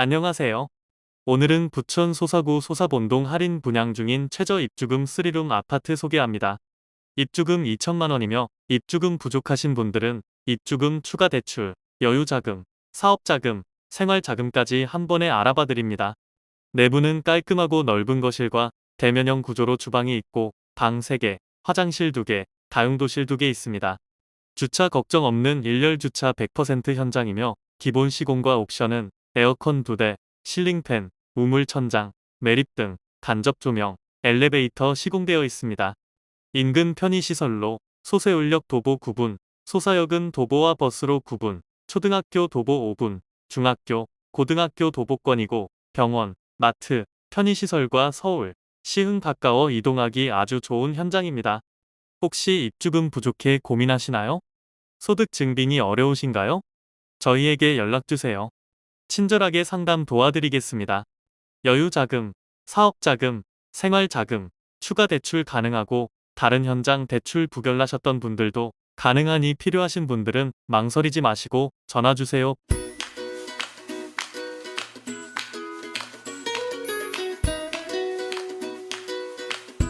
안녕하세요. 오늘은 부천 소사구 소사본동 할인 분양 중인 최저 입주금 3룸 아파트 소개합니다. 입주금 2천만 원이며 입주금 부족하신 분들은 입주금 추가 대출, 여유자금, 사업자금, 생활자금까지 한 번에 알아봐 드립니다. 내부는 깔끔하고 넓은 거실과 대면형 구조로 주방이 있고 방 3개, 화장실 2개, 다용도실 2개 있습니다. 주차 걱정 없는 일렬 주차 100% 현장이며 기본 시공과 옵션은 에어컨 2대, 실링팬, 우물 천장, 매립 등 간접 조명, 엘리베이터 시공되어 있습니다. 인근 편의시설로 소세울역 도보 9분, 소사역은 도보와 버스로 9분, 초등학교 도보 5분, 중학교, 고등학교 도보권이고 병원, 마트, 편의시설과 서울, 시흥 가까워 이동하기 아주 좋은 현장입니다. 혹시 입주금 부족해 고민하시나요? 소득 증빙이 어려우신가요? 저희에게 연락주세요. 친절하게 상담 도와드리겠습니다. 여유자금, 사업자금, 생활자금, 추가 대출 가능하고 다른 현장 대출 부결나셨던 분들도 가능하니 필요하신 분들은 망설이지 마시고 전화주세요.